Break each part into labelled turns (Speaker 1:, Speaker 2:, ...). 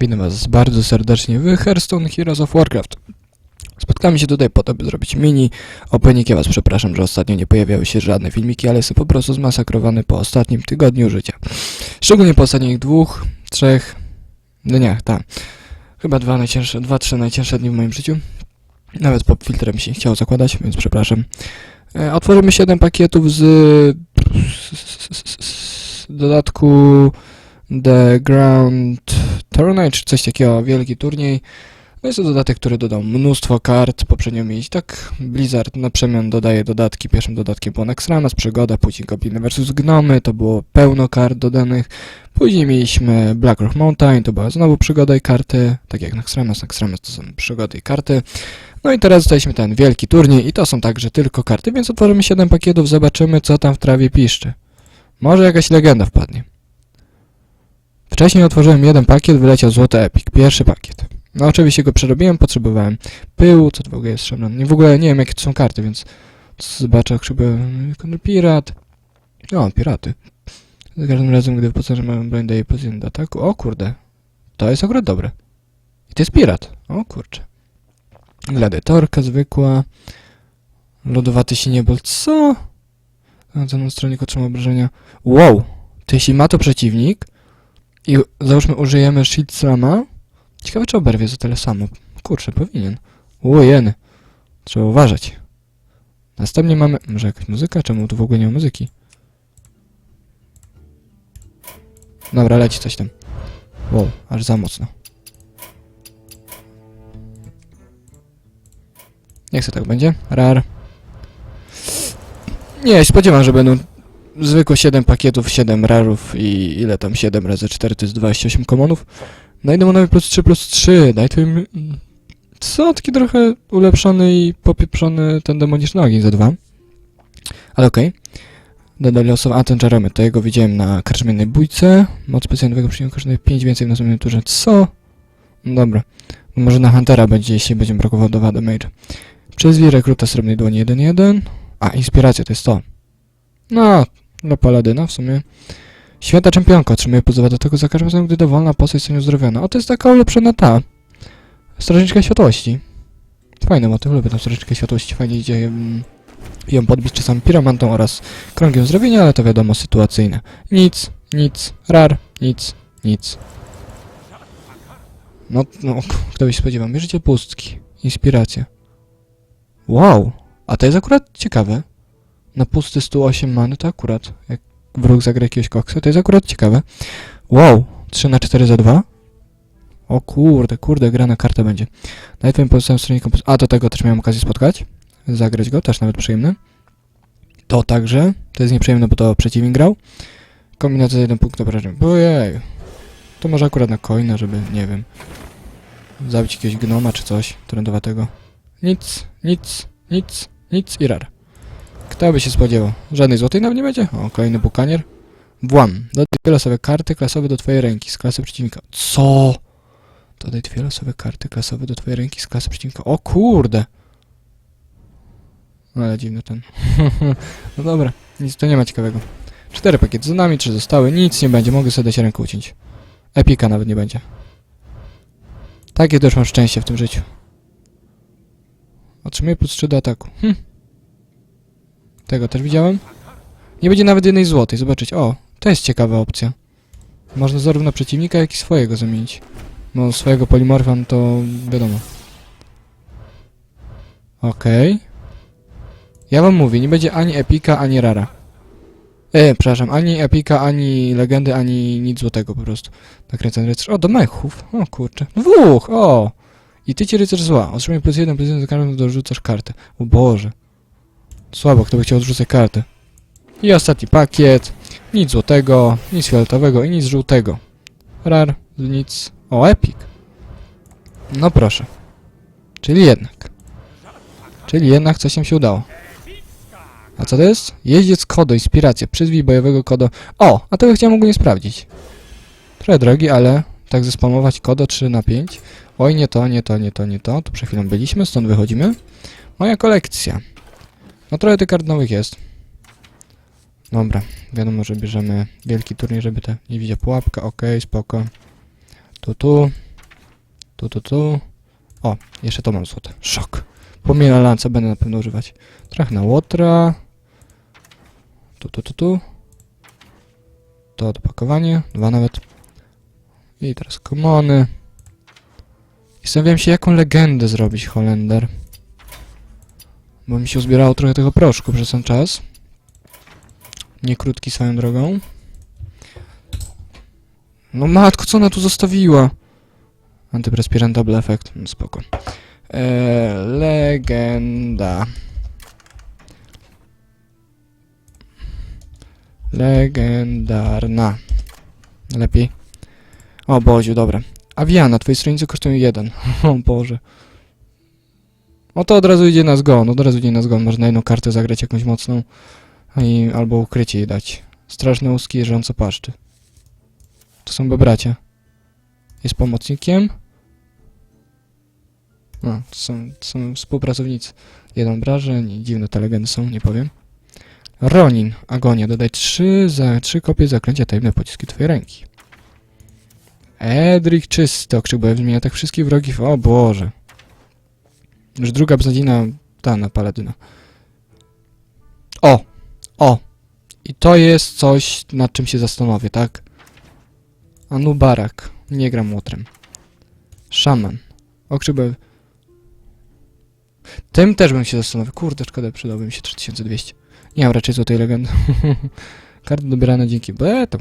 Speaker 1: Witam Was bardzo serdecznie w Hearthstone Heroes of Warcraft. Spotkamy się tutaj po to, by zrobić mini opening. Ja Was przepraszam, że ostatnio nie pojawiały się żadne filmiki, ale jestem po prostu zmasakrowany po ostatnim tygodniu życia. Szczególnie po ostatnich dwóch, trzech dniach, tak. Chyba dwa najcięższe, dwa, trzy najcięższe dni w moim życiu. Nawet pop filtrem się nie zakładać, więc przepraszam. E, otworzymy 7 pakietów z, z dodatku The Ground Tournament, czy coś takiego, wielki turniej. No jest to dodatek, który dodał mnóstwo kart. Poprzednio mieć tak Blizzard na przemian dodaje dodatki. Pierwszym dodatkiem było Naxxramas, Przygoda, później Gobliny vs Gnomy, to było pełno kart dodanych. Później mieliśmy Blackrock Mountain, to była znowu przygoda i karty, tak jak Naxxramas, Naxxramas to są przygody i karty. No i teraz dostaliśmy ten wielki turniej i to są także tylko karty, więc otworzymy 7 pakietów, zobaczymy co tam w trawie piszczy. Może jakaś legenda wpadnie. Wcześniej otworzyłem jeden pakiet, wyleciał złoty Epic, pierwszy pakiet. No oczywiście go przerobiłem, potrzebowałem pyłu, co to w ogóle jest. Nie w ogóle nie wiem jakie to są karty, więc zobaczę chyba pirat. O, piraty. Za każdym razem, gdy wyposażę moją broń daje plus do ataku. O kurde. To jest akurat dobre. I to jest pirat. O kurczę. Gladiatorka zwykła. Lodowaty siniebol. Co? Na daną stronie otrzyma obrażenia. Wow! To jeśli ma to przeciwnik i załóżmy użyjemy Shield Slama, ciekawe czy oberwie za tyle samo. Kurczę, powinien. Ujeny. Trzeba uważać. Następnie mamy... Może jakaś muzyka? Czemu tu w ogóle nie ma muzyki? Dobra, leci coś tam. Wow, aż za mocno. Niech se tak będzie. Rar. Nie, spodziewam, że będą zwykłe 7 pakietów, 7 rarów i ile tam 7 razy 4 to jest 28 komonów. Daj demonowi plus 3 plus 3, daj tu im... Co? Taki trochę ulepszony i popieprzony ten demoniczny ogień za 2. Ale okej. Dodali losowy... A, ten Jeremy, to jego widziałem na karczmiennej bójce. Moc specjalnego przyjmu kosztuje 5 więcej w następnym turze. Co? No Dobra. Może na Huntera będzie, jeśli będzie brakowało do damage. Przezwij rekruta srebrnej dłoni 1-1. A, inspiracja to jest to. No, dla Paladyna w sumie. Święta czempionka otrzymuje dwa do tego za każdym razem, gdy dowolna postać zostanie uzdrowiona. O, to jest taka ulepszona ta. Strażniczka światłości. Fajny motyw, lubię tą strażniczkę światłości. Fajnie idzie ją podbić czasami piromantą oraz krągiem zdrowienia, ale to wiadomo, sytuacyjne. Nic, nic, rar, nic, nic. No, no, kto by się spodziewał. Mierzycie pustki. Inspiracja. Wow, a to jest akurat ciekawe. Na pusty 108 many to akurat, jak wróg zagra jakiegoś koksa, to jest akurat ciekawe. Wow, 3 na 4 za 2. O kurde, kurde, grana karta będzie. Daj twoim pozostałym stronnikom... A, do tego też miałem okazję spotkać. Zagrać go, też nawet przyjemny. To także, to jest nieprzyjemne, bo to przeciwnik grał. Kombinacja za jeden punkt obrażeń. Ojej. To może akurat na coina, żeby, nie wiem, zabić jakiegoś gnoma czy coś trendowatego. Nic, nic, nic, nic i rar. Kto by się spodziewał? Żadnej złotej nam nie będzie? O, kolejny bukanier. Włam. Dodaj dwie losowe karty klasowe do twojej ręki z klasy przeciwnika. Co? Dodaj dwie losowe karty klasowe do twojej ręki z klasy przeciwnika. O kurde! No ale dziwny ten. no dobra, nic to nie ma ciekawego. Cztery pakiety za nami, trzy zostały. Nic nie będzie, mogę sobie dać rękę uciąć. Epika nawet nie będzie. Takie też mam szczęście w tym życiu. Otrzymuję plus 3 do ataku. Hm. Tego też widziałem. Nie będzie nawet jednej złotej, zobaczyć. O, to jest ciekawa opcja. Można zarówno przeciwnika, jak i swojego zamienić. No, swojego polimorfa, no to wiadomo. Okej. Ja wam mówię, nie będzie ani epika, ani rara. E, przepraszam, ani epika, ani legendy, ani nic złotego po prostu. Nakręcany rycerz. O, do mechów. O kurczę. Dwóch, o! I ty ci rycerz zła. Otrzymuj plus jeden, plus jeden za każdym, dorzucasz kartę. O Boże. Słabo, kto by chciał odrzucać kartę. I ostatni pakiet. Nic złotego, nic fioletowego i nic żółtego. Rar, nic. O, epic. No proszę. Czyli jednak. Czyli jednak coś im się udało. A co to jest? Jeździec kodo, inspiracja, przyzwij bojowego kodo. O, a tego chciałem ogólnie sprawdzić. Trochę drogi, ale tak zespamować kodo 3 na 5. Oj, nie to, nie to, nie to, nie to. Tu przed chwilą byliśmy, stąd wychodzimy. Moja kolekcja. No trochę tych kart nowych jest. Dobra, wiadomo, że bierzemy wielki turniej, żeby te nie widział pułapka, ok, spoko. Tu, tu. Tu, tu, tu. O, jeszcze to mam złote. Szok. Pomiela lanca będę na pewno używać. Trochę na łotra. Tu, tu, tu, tu. To odpakowanie. Dwa nawet. I teraz komony. Zastanawiam się, jaką legendę zrobić Holender. Bo mi się uzbierało trochę tego proszku przez ten czas. Nie krótki swoją drogą. No matko, co ona tu zostawiła? Antyperspirant double effect. No spoko. Eee, legenda. Legendarna. Lepiej. O Boziu, dobra. Aviana, twojej stronicy kosztują jeden. O Boże. O to od razu idzie na zgon, od razu idzie na zgon. Można jedną kartę zagrać jakąś mocną. I, albo ukrycie jej dać. Straszne łuski jeżdżąco paszczy. To są bracia. Jest pomocnikiem. A, to są, to są współpracownicy. Jeden obrażeń, dziwne te legendy są, nie powiem. Ronin, agonia, dodaj trzy, za, trzy kopie zaklęcia tajemne pociski twojej ręki. Edric czysty, okrzyk zmienia tak wszystkich wrogów, o Boże. Już druga bzadzina, ta na paladyna. O! O! I to jest coś, nad czym się zastanowię, tak? Anubarak. Nie gram łotrem. Szaman. Okrzybeł. Tym też bym się zastanowił. Kurde, szkoda, przydałby się 3200. Nie mam raczej złotej legendy. Karty dobierane dzięki betom.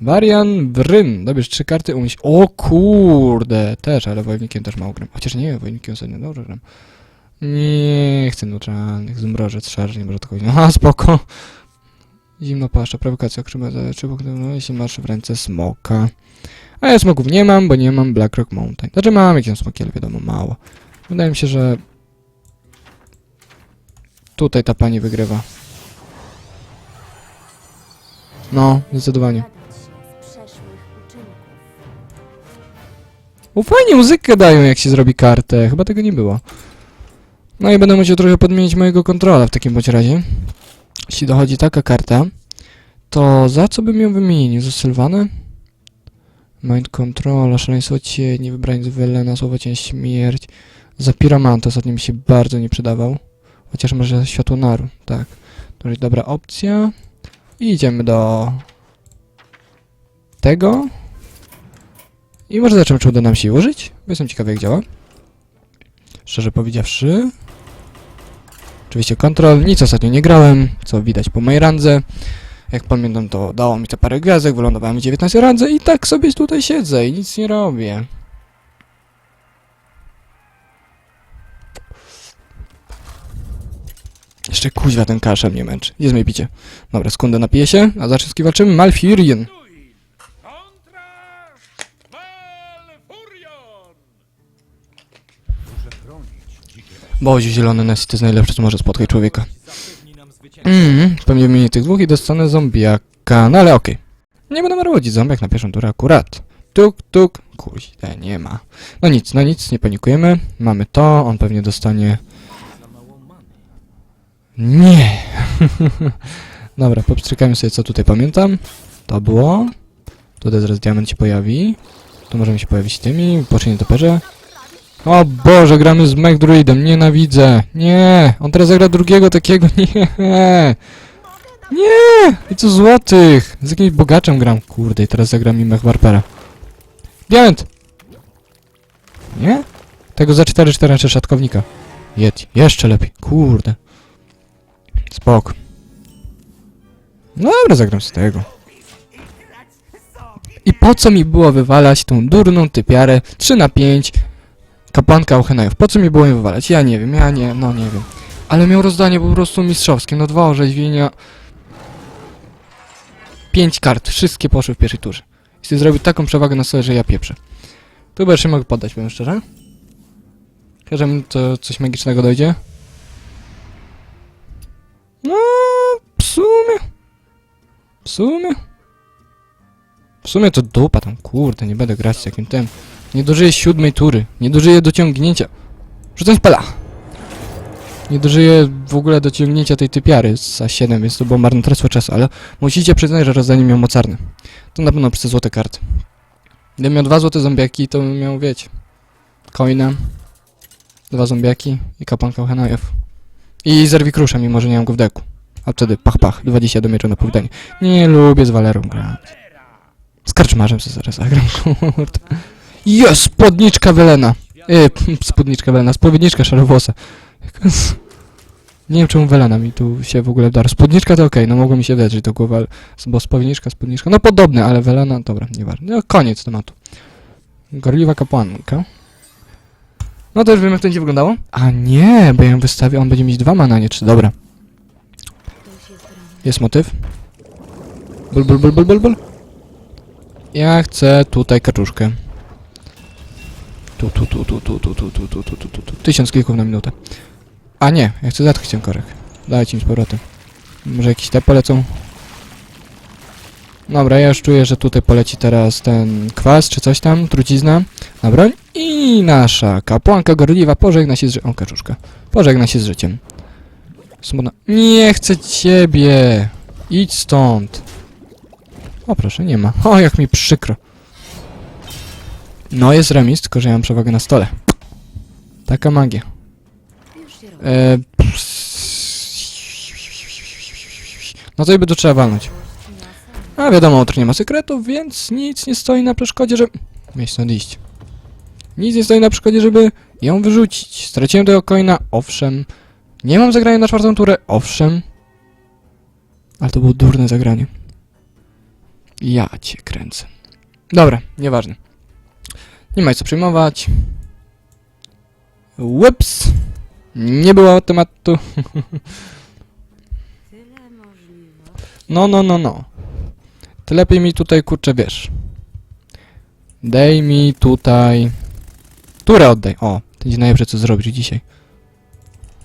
Speaker 1: Warian Bryn. Dobierz trzy karty, umieść. O kurde, też, ale wojownikiem też mało gram. Chociaż nie, wojownikiem ostatnio dobrze gram. Nie chcę neutralnych, zmrożec, szarży, nie może to chodzić. Aha, spoko. Zimno paszcza, prowokacja okrzyma zaleczy, no, jeśli masz w ręce smoka. A ja smoków nie mam, bo nie mam Blackrock Mountain. Znaczy mam jakieś smoki, ale wiadomo, mało. Wydaje mi się, że tutaj ta pani wygrywa. No, zdecydowanie. O, fajnie muzykę dają, jak się zrobi kartę. Chyba tego nie było. No i będę musiał trochę podmienić mojego kontrola w takim bądź razie. Jeśli dochodzi taka karta, to za co bym ją wymienił? Za Sylwanę? Mind Control, Szaleństwo Cieni, Wybranie z Welena, Słowo Cień, Śmierć. Za Pyramanta ostatnio mi się bardzo nie przydawał. Chociaż może Światło Naru, tak. To jest dobra opcja. I idziemy do... tego. I może zobaczymy, czy uda nam się jej użyć, bo jestem ciekawy, jak działa. Szczerze powiedziawszy. Oczywiście kontrol, nic ostatnio nie grałem, co widać po mojej randze. Jak pamiętam, to dało mi to parę gwiazdek, wylądowałem w 19 randze i tak sobie tutaj siedzę i nic nie robię. Jeszcze kuźwa ten kaszel mnie męczy. Jest moje picie? Dobra, sekundę napiję się, a za wszystkim walczymy Malfurion. Boziu, zielony Nessie to jest najlepsze, co może spotkać człowieka. Mm, pewnie wymienię tych dwóch i dostanę zombiaka, no ale okej. Nie będę marodzić zombiak na pierwszą turę akurat. Tuk, tuk, kuźle, nie ma. No nic, no nic, nie panikujemy. Mamy to, on pewnie dostanie... Nie! Dobra, popstrykajmy sobie, co tutaj pamiętam. To było. Tutaj zaraz diament się pojawi. Tu możemy się pojawić tymi, poczynię toperze. O Boże, gramy z Mech Druidem, nienawidzę. Nie, on teraz zagra drugiego takiego, nie. Nie, i co złotych? Z jakimś bogaczem gram, kurde, i teraz zagram mi Mech Warpera. Diament! Nie? Tego za 4-4 szatkownika. Jedź, jeszcze lepiej, kurde. Spok. No dobra, zagram z tego. I po co mi było wywalać tą durną typiarę 3 na 5 Kapłanka Ochenajów. Po co mi było ją wywalać? Ja nie wiem, ja nie, no nie wiem. Ale miał rozdanie po prostu mistrzowskie, no dwa orzeźwienia. Pięć kart, wszystkie poszły w pierwszej turze. Jeśli zrobił taką przewagę na sobie, że ja pieprzę. Tu chyba jeszcze mogę poddać, powiem szczerze. Chyba, to coś magicznego dojdzie. No, w sumie. W sumie. W sumie to dupa tam, kurde, nie będę grać z takim tym. Nie dożyję siódmej tury. Nie dożyję dociągnięcia. Rzucam spela. Nie dożyję w ogóle dociągnięcia tej typiary za 7, więc to było marnotrawstwo czasu, ale musicie przyznać, że rozdanie miał mocarne. To na pewno przez te złote karty. Gdybym miał dwa złote zombiaki, to bym miał, wiecie, Coina. Dwa zombiaki i kapłanka Henajów. I zerwik rusza, mimo że nie mam go w deku. A wtedy pach pach, 20 do miecza na powiedzenie. Nie lubię z Walerą grać. Z karczmarzem sobie zaraz zagram, kurde. Jest, spódniczka Welena. Yy, spódniczka Welena, spowiedniczka szarowłosa. Nie wiem czemu Welena mi tu się w ogóle dar. Spódniczka to okej, no mogło mi się wydać, to głowa, bo spowiedniczka, spódniczka, no podobne, ale Welena, dobra, nieważne. No koniec tematu. Gorliwa kapłanka. No to już wiem jak to będzie wyglądało. A nie, bo ja ją wystawię, on będzie mieć dwa mana, nie trzy, dobra.
Speaker 2: Jest
Speaker 1: motyw. Bul, bul, bul, bul, bul, bul. Ja chcę tutaj kaczuszkę. Tu, tu, tu, tu, tu, tu, tu, tu, tu, tu, tu, tu, tu. Tysiąc klików na minutę. A nie, ja chcę zatchć ten korek. Dajcie mi z powrotem. Może jakieś te polecą? Dobra, ja już czuję, że tutaj poleci teraz ten kwas, czy coś tam, trucizna na broń. I nasza kapłanka gorliwa pożegna się z życiem. O, kaczuszka. Pożegna się z życiem. Smutna. Nie chcę ciebie! Idź stąd! O proszę, nie ma. O, jak mi przykro. No, jest remis, tylko że ja mam przewagę na stole. Taka magia. E, no to i by trzeba walnąć. A wiadomo, utr nie ma sekretów, więc nic nie stoi na przeszkodzie, żeby... Mieć stąd iść. Nic nie stoi na przeszkodzie, żeby ją wyrzucić. Straciłem tego coina, owszem. Nie mam zagrania na czwartą turę, owszem. Ale to było durne zagranie. Ja cię kręcę. Dobra, nieważne. Nie ma co przejmować. Łyps! Nie było tematu. No, no, no, no. Ty lepiej mi tutaj, kurczę, wiesz. Daj mi tutaj... Turę oddaj. O, to będzie najlepsze, co zrobisz dzisiaj.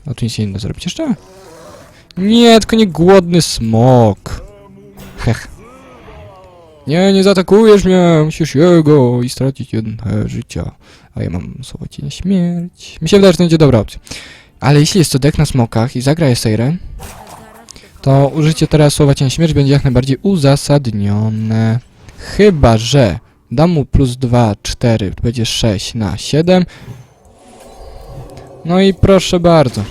Speaker 1: A tu nic nie innego zrobić jeszcze? Nie, tylko nie głodny smok. Hech. Nie, nie zaatakujesz mnie, musisz jego i stracić jedno życia. A ja mam słowo ci na śmierć. Mi się wydaje, że to będzie dobra opcja. Ale jeśli jest to dek na smokach i zagra Seirę,
Speaker 2: A zaraz tylko
Speaker 1: to użycie teraz słowa cień śmierć będzie jak najbardziej uzasadnione. Chyba, że dam mu plus 2, 4, to będzie 6 na 7. No i proszę bardzo.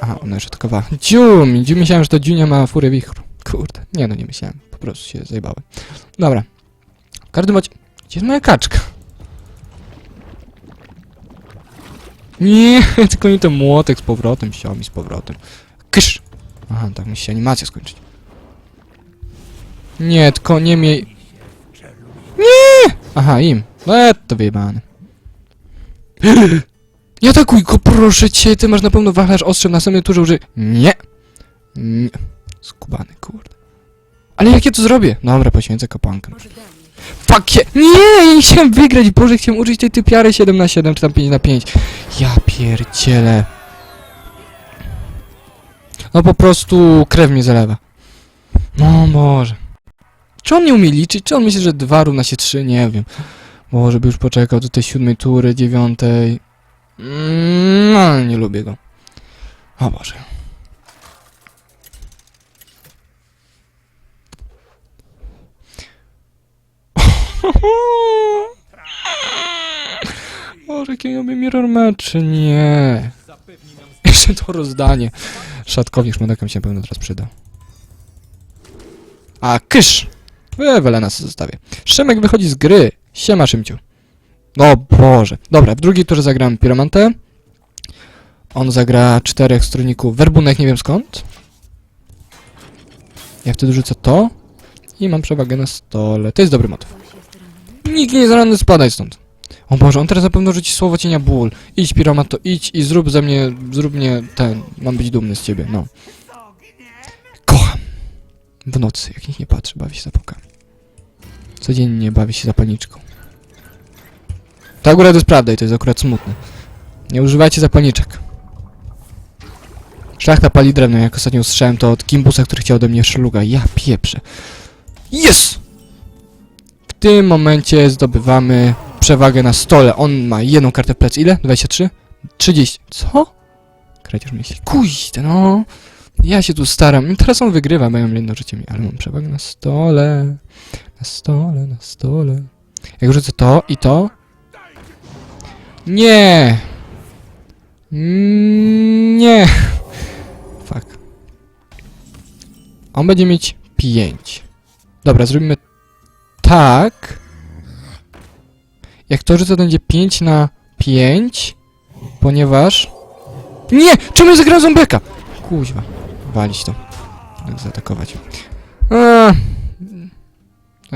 Speaker 1: Aha, ona już atakowała. Dzium! Dzium, myślałem, że to Dziunia ma furę wichru. Kurde, nie no, nie myślałem. Po prostu się zajebałem. Dobra. W każdym razie... Gdzie jest moja kaczka? Nie, tylko mi ten młotek z powrotem mi z powrotem. Kysz! Aha, tak musi się animacja skończyć. Nie, tylko nie miej... Nie! Aha, im. E, to wyjebane. Nie atakuj go, proszę cię, ty masz na pewno wachlarz ostrzem na samej turze uży... Nie! Nie. Skubany, kurde. Ale jak ja to zrobię? Dobra, poświęcę
Speaker 2: dalej.
Speaker 1: Fuck je! Nie, ja nie chciałem wygrać, Boże, chciałem użyć tej typiary 7 na 7 czy tam 5 na 5 Ja pierdzielę. No po prostu krew mi zalewa. No Boże. Czy on nie umie liczyć? Czy on myśli, że 2 równa się 3? Nie wiem. Może by już poczekał do tej siódmej tury, dziewiątej. No, nie lubię go. O Boże. Boże, jakie ja mirror match, nie. Jeszcze to rozdanie. Szatkownik szmodekom się na pewno teraz przyda. A, kysz! Wywelena sobie zostawię. Szymek wychodzi z gry. Siema, Szymciu. O Boże. Dobra, w drugiej turze zagram Piromantę. On zagra czterech stroników werbunek, nie wiem skąd. Ja wtedy rzucę to. I mam przewagę na stole. To jest dobry motyw. Nikt nie jest ranny, spadaj stąd. O Boże, on teraz na pewno rzuci słowo cienia ból. Idź, Piromato, idź i zrób ze mnie, zrób mnie ten, mam być dumny z ciebie, no. Kocham. W nocy, jak nikt nie patrzy, bawi się zapałkami. Codziennie bawi się zapalniczką. To akurat jest prawda i to jest akurat smutne. Nie używajcie zapalniczek. Szlachta pali drewno, jak ostatnio usłyszałem to od Kimbusa, który chciał ode mnie szluga. Ja pieprzę. Jest! Tym momencie zdobywamy przewagę na stole. On ma jedną kartę w plecy. Ile? 23? 30. Co? Kreciarz myśli. Kuźte, no. Ja się tu staram. Teraz on wygrywa, mają jedno życie mi, ale mam przewagę na stole. Na stole, na stole. Jak rzucę to i to. Nie! Mm, Nie! Fuck. On będzie mieć 5. Dobra, zrobimy tak. Jak to rzucę, to będzie 5 na 5, ponieważ... Nie! Czemu ja zagrałem zombieka? Kuźwa. Walić to. Tak zaatakować. A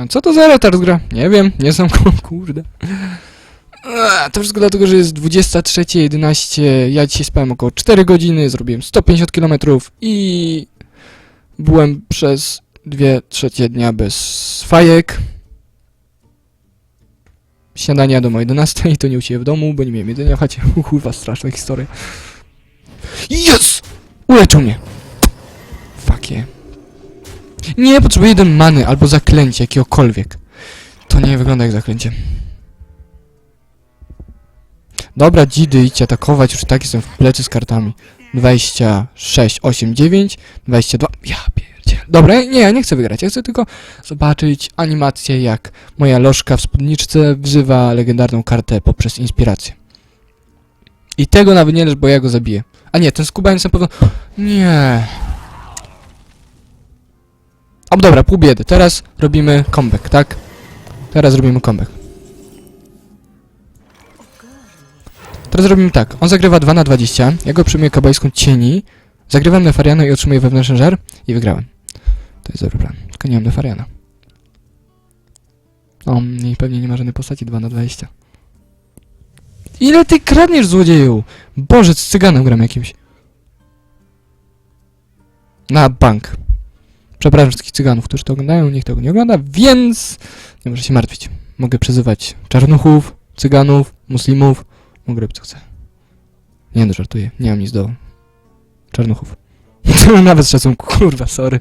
Speaker 1: co to za retard gra? Nie wiem, nie znam go, kurde. A, to wszystko dlatego, że jest 23.11, ja dzisiaj spałem około 4 godziny, zrobiłem 150 km i byłem przez 2 trzecie dnia bez fajek. Śniadanie jadłem o 11 i to nie u Ciebie w domu, bo nie miałem jedzenia chacie. Kurwa, straszna historia. Yes! Uleczył mnie! Fuck. Nie, potrzebuję jeden many albo zaklęcie jakiegokolwiek. To nie wygląda jak zaklęcie. Dobra, dzidy, idźcie atakować, już tak jestem w plecy z kartami. 26, 8, 9, 22, ja pierdziel. Dobra, nie, ja nie chcę wygrać, ja chcę tylko zobaczyć animację, jak moja lożka w spódniczce wzywa legendarną kartę poprzez inspirację. I tego nawet nie leż, bo ja go zabiję. A nie, ten skubaniec na pewno... Nie. O, dobra, pół biedy. Teraz robimy comeback, tak? Teraz robimy comeback. Teraz robimy tak. On zagrywa 2 na 20. Ja go przyjmuję kabajską cieni. Zagrywam Nefariana i otrzymuję wewnętrzny żar. I wygrałem. To jest dobry plan. Tylko nie mam Nefariana. O, i pewnie nie ma żadnej postaci 2 na 20. Ile ty kradniesz, złodzieju? Boże, z cyganem gram jakimś. Na bank. Przepraszam wszystkich cyganów, którzy to oglądają, nikt tego nie ogląda, więc nie muszę się martwić. Mogę przezywać czarnuchów, cyganów, muslimów, mogę robić co chcę. Nie no, żartuję, nie mam nic do czarnuchów. Nawet z szacunku, kurwa, sorry.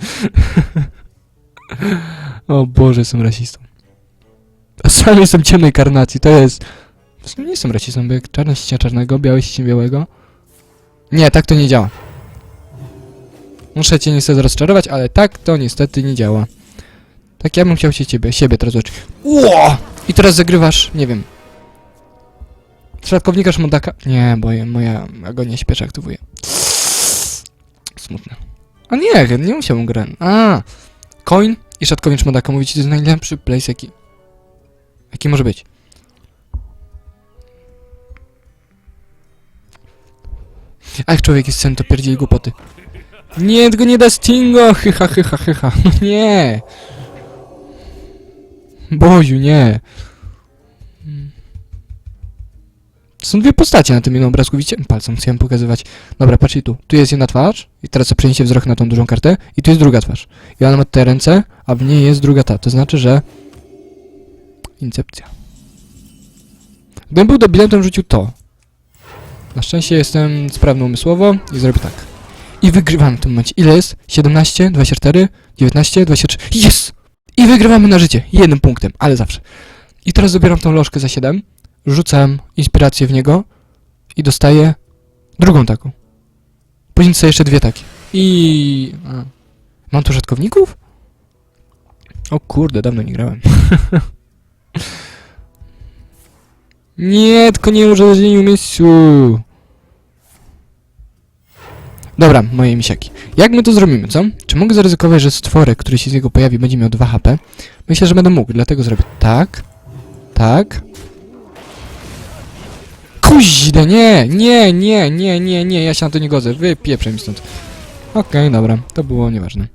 Speaker 1: o Boże, jestem rasistą. Sam jestem ciemnej karnacji, to jest... W sumie nie jestem rasistą, bo jak czarna ściecia czarnego, białe ściecia białego... Nie, tak to nie działa. Muszę cię niestety rozczarować, ale tak to niestety nie działa. Tak ja bym chciał się ciebie, siebie teraz zobaczyć. Ło! I teraz zagrywasz, nie wiem. Szlatkownika Szmodaka? Nie, bo moja agonia śpiesza aktywuje. Smutne. A nie, nie musiałbym grać. A, Coin i Szatkownik Szmodaka. Mówicie, to jest najlepszy place, jaki... Jaki może być. A jak człowiek jest sen, to pierdzieli głupoty. Nie, tego nie da Stingo! Hycha, hycha, hycha. No nie! Boziu, nie. To są dwie postacie na tym jednym obrazku, widzicie? Palcem chciałem pokazywać. Dobra, patrzcie tu. Tu jest jedna twarz i teraz sobie przeniesie wzrok na tą dużą kartę i tu jest druga twarz. I ona ma te ręce, a w niej jest druga ta. To znaczy, że... Incepcja. Gdybym był debilem, to bym rzucił to. Na szczęście jestem sprawny umysłowo i zrobię tak. I wygrywamy w tym momencie. Ile jest? 17, 24, 19, 23. Jest! I wygrywamy na życie. Jednym punktem, ale zawsze. I teraz zabieram tą lożkę za 7, rzucam inspirację w niego i dostaję drugą taką. Później dostaję jeszcze dwie takie. I... A. Mam tu rzadkowników? O kurde, dawno nie grałem. nie, tylko nie urządzeniu miejscu. Dobra, moje misiaki. Jak my to zrobimy, co? Czy mogę zaryzykować, że stworek, który się z niego pojawi, będzie miał 2 HP? Myślę, że będę mógł, dlatego zrobię tak, tak. Kuźde, nie, nie, nie, nie, nie, nie, ja się na to nie godzę, wypieprzę mi stąd. Okej, dobra, to było nieważne.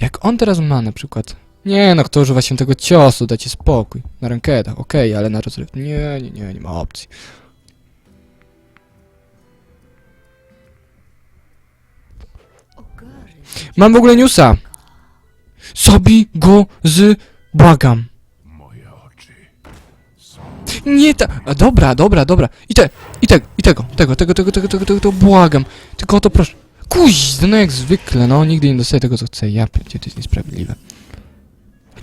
Speaker 1: Jak on teraz ma na przykład... Nie no, kto używa się tego ciosu, dajcie spokój. Na ranketach, okej, ale na rozrywce... Nie, nie, nie, nie ma opcji. Mam w ogóle newsa. Zabij go z... Błagam. Nie ta... A, dobra, dobra, dobra. I te, i tego, i tego, tego, tego, tego, tego, tego, tego, tego, błagam. Tylko o to proszę. Kuź, no jak zwykle, no. Nigdy nie dostaję tego, co chcę. Ja pierdzie, to jest niesprawiedliwe.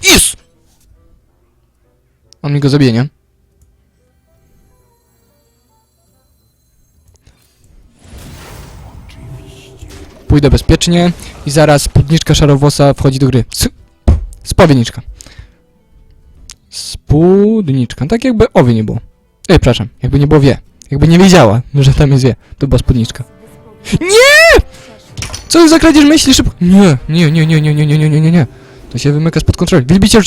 Speaker 1: Jest! On mi go zabije, nie? Pójdę bezpiecznie i zaraz spódniczka szarowłosa wchodzi do gry. Spowiedniczka. Spódniczka. Tak jakby owie nie było. Ej, przepraszam, jakby nie było wie. Jakby nie wiedziała, że tam jest wie. To była spódniczka. Nie! Co ty za kradzież myśli szybko? Nie, nie, nie, nie, nie, nie, nie, nie, nie, nie, nie. To się wymyka spod kontroli. Wielbiciel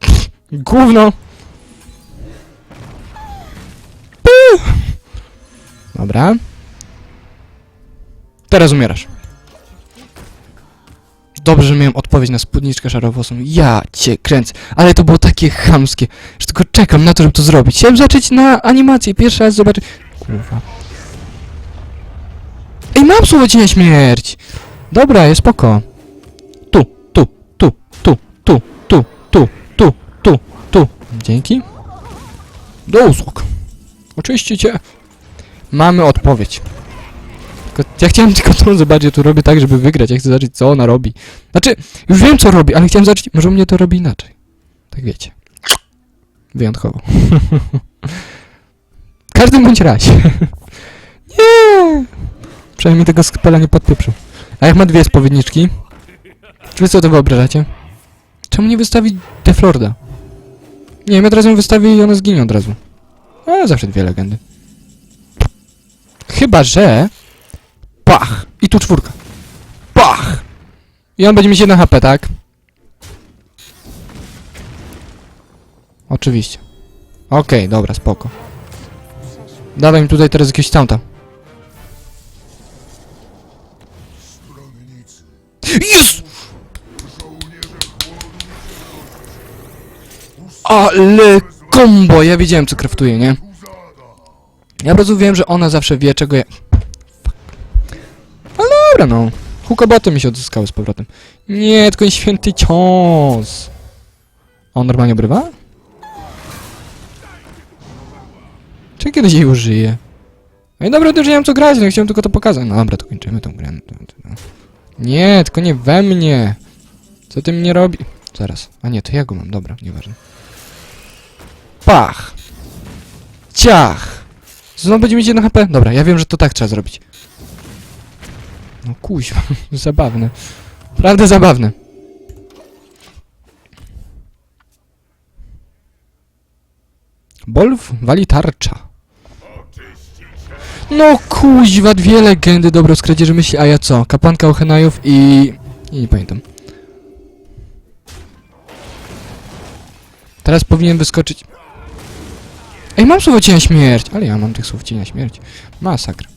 Speaker 1: pff, Gówno! Dobra. Teraz umierasz. Dobrze, że miałem odpowiedź na spódniczkę szarowłosą. Ja cię kręcę. Ale to było takie chamskie, że tylko czekam na to, żeby to zrobić. Chciałem zacząć na animację, pierwszy raz zobaczyć... Kurwa. Ej, mam słowo cienia śmierć! Dobra, jest spoko. Tu, tu, tu, tu, tu, tu, tu, tu, tu, tu. Dzięki. Do usług. Oczywiście cię. Mamy odpowiedź. Tylko, ja chciałem tylko to zobaczyć, ja tu robię tak, żeby wygrać. Ja chcę zobaczyć, co ona robi. Znaczy, już wiem, co robi, ale chciałem zobaczyć, może mnie to robi inaczej. Tak wiecie. Wyjątkowo. W każdym bądź razie. nie! Przynajmniej tego spela nie podpieprzył. A jak ma dwie spowiedniczki? Czy wy co to wyobrażacie? Czemu nie wystawić Deflorda? Nie wiem, od razu ją wystawi i ona zginie od razu. Ale zawsze dwie legendy. Chyba, że... Pach! I tu czwórka. Pach! I on będzie mieć 1 HP, tak? Oczywiście. Okej, dobra, spoko. Dawaj mi tutaj teraz jakiegoś tamta. Jest! Ale combo! Ja wiedziałem, co kraftuje, nie? Ja po prostu wiem, że ona zawsze wie, czego ja... Dobra, no. Hukoboty mi się odzyskały z powrotem. Nie, tylko nie święty cios. On normalnie obrywa? Czy kiedyś jej użyje? Ej, dobra, to już nie wiem co grać, no chciałem tylko to pokazać. No dobra, to kończymy tą grę. No, to- Nie, tylko nie we mnie. Co ty mnie robi? Zaraz. A nie, to ja go mam, dobra, nieważne. Pach! Ciach! Znowu będzie mieć 1 HP? Dobra, ja wiem, że to tak trzeba zrobić. No kuźwa, zabawne. Prawda zabawne. Bolf wali tarcza. No kuźwa, dwie legendy dobro z kradzieży myśli, a ja co? Kapłanka Ochenajów i... i nie pamiętam. Teraz powinien wyskoczyć... Ej, mam słowo cienia śmierć! Ale ja mam tych słów cienia śmierć. Masakra.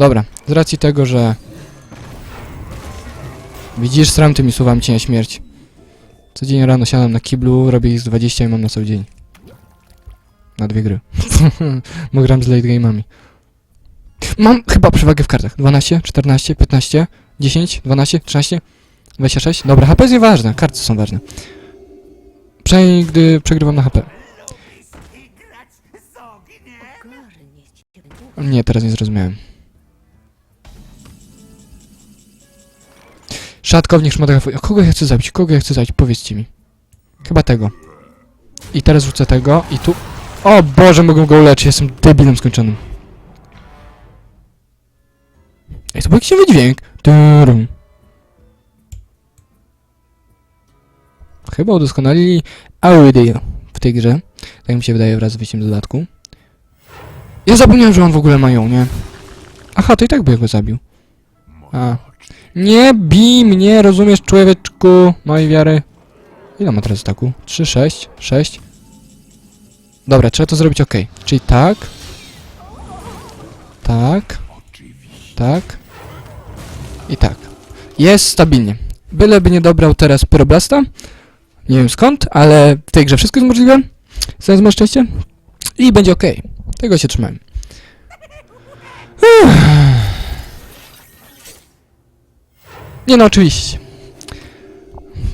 Speaker 1: Dobra, z racji tego, że... Widzisz, sram tymi słowami cienia śmierć. Codziennie rano siadam na kiblu, robię ich z 20 i mam na cały dzień. Na dwie gry. Bo gram z late game'ami. Mam chyba przewagę w kartach. 12, 14, 15, 10, 12, 13, 26. Dobra, HP jest nieważne, karty są ważne. Przynajmniej gdy przegrywam na HP.
Speaker 2: Cię.
Speaker 1: Nie, teraz nie zrozumiałem. Szatkownik szmatek. Kogo ja chcę zabić? Kogo ja chcę zabić? Powiedzcie mi. Chyba tego. I teraz rzucę tego i tu... O Boże, mogę go uleczyć, jestem debilem skończonym. Ej, to był jakiś wydźwięk. Turum. Chyba udoskonalili audio w tej grze. Tak mi się wydaje wraz z wyjściem dodatku. Ja zapomniałem, że on w ogóle ma ją, nie? Aha, to i tak by go zabił. A. Nie bij mnie, rozumiesz, człowieczku mojej wiary. Ile ma teraz ataku? 3, 6, 6. Dobra, trzeba to zrobić ok. Czyli tak. Tak. Tak. I tak. Jest stabilnie. Byleby nie dobrał teraz Pyroblasta. Nie wiem skąd, ale w tej grze wszystko jest możliwe. Zaraz masz szczęście. I będzie ok. Tego się trzymałem. Uff. Nie no, oczywiście.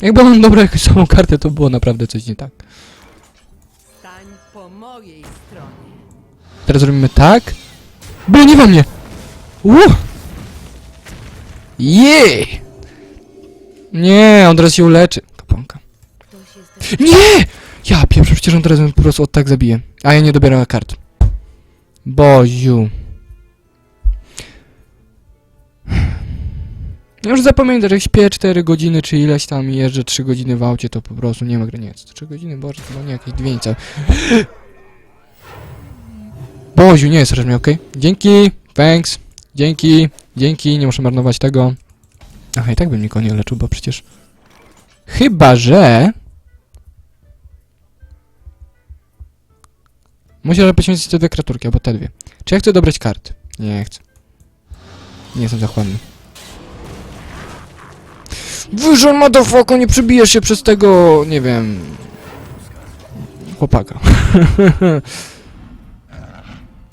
Speaker 1: Jakby mam dobrą jakąś samą kartę, to było naprawdę coś nie tak.
Speaker 3: Stań po mojej stronie.
Speaker 1: Teraz robimy tak. Było nie we mnie! Uh! Jej! Nie, on teraz się uleczy. Kaponka.
Speaker 2: Ktoś jest
Speaker 1: Nie! Ja pierwszy przecież on teraz mnie po prostu od tak zabije. A ja nie dobieram kart. Boziu. Już zapamiętam, że jak śpię 4 godziny czy ileś tam i jeżdżę 3 godziny w aucie, to po prostu nie ma granicy. 3 godziny, boże, to nie jakieś dwie nice. Boziu, nie jest mnie, okej? Dzięki, thanks, dzięki, dzięki, nie muszę marnować tego. Aha, i tak bym nikogo nie leczył, bo przecież... Chyba, że... Musiał poświęcić te dwie kreaturki, albo te dwie. Czy ja chcę dobrać karty? Nie chcę. Nie jestem zachłanny. Wyżej, motherfucker, nie przebijesz się przez tego, nie wiem... Chłopaka.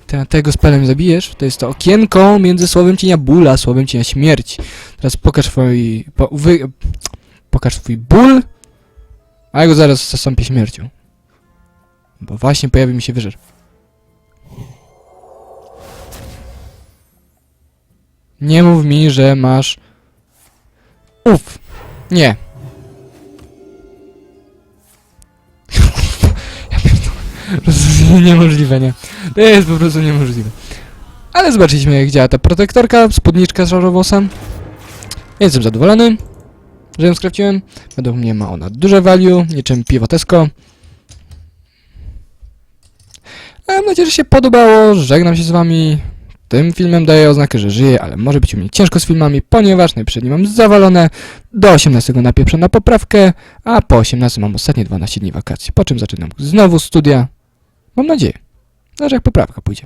Speaker 1: Te, tego spelem zabijesz, to jest to okienko między słowem cienia ból, a słowem cienia śmierć. Teraz pokaż swój... Po, wy, pokaż swój ból, a ja go zaraz zastąpię śmiercią. Bo właśnie pojawi mi się wyżer. Nie mów mi, że masz... Uf! Nie. ja pierdolę. Niemożliwe, nie? To jest po prostu niemożliwe. Ale zobaczyliśmy jak działa ta protektorka, spódniczka z żarowosem. Jestem zadowolony, że ją skrawciłem. Według mnie ma ona duże value, niczym piwo. Mam nadzieję, że się podobało. Żegnam się z wami. Tym filmem daję oznakę, że żyję, ale może być u mnie ciężko z filmami, ponieważ najpierw mam zawalone. Do 18 napieprzę na poprawkę, a po 18 mam ostatnie 12 dni wakacji. Po czym zaczynam znowu studia. Mam nadzieję. Zależy jak poprawka pójdzie.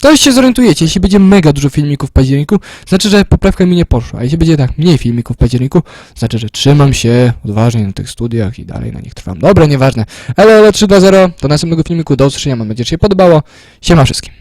Speaker 1: To już się zorientujecie, jeśli będzie mega dużo filmików w październiku, znaczy, że poprawka mi nie poszła, a jeśli będzie tak mniej filmików w październiku, znaczy, że trzymam się odważnie na tych studiach i dalej na nich trwam. Dobra, nieważne. Elo, elo 3 do 0, do następnego filmiku, do usłyszenia, mam nadzieję, że się podobało. Siema wszystkim.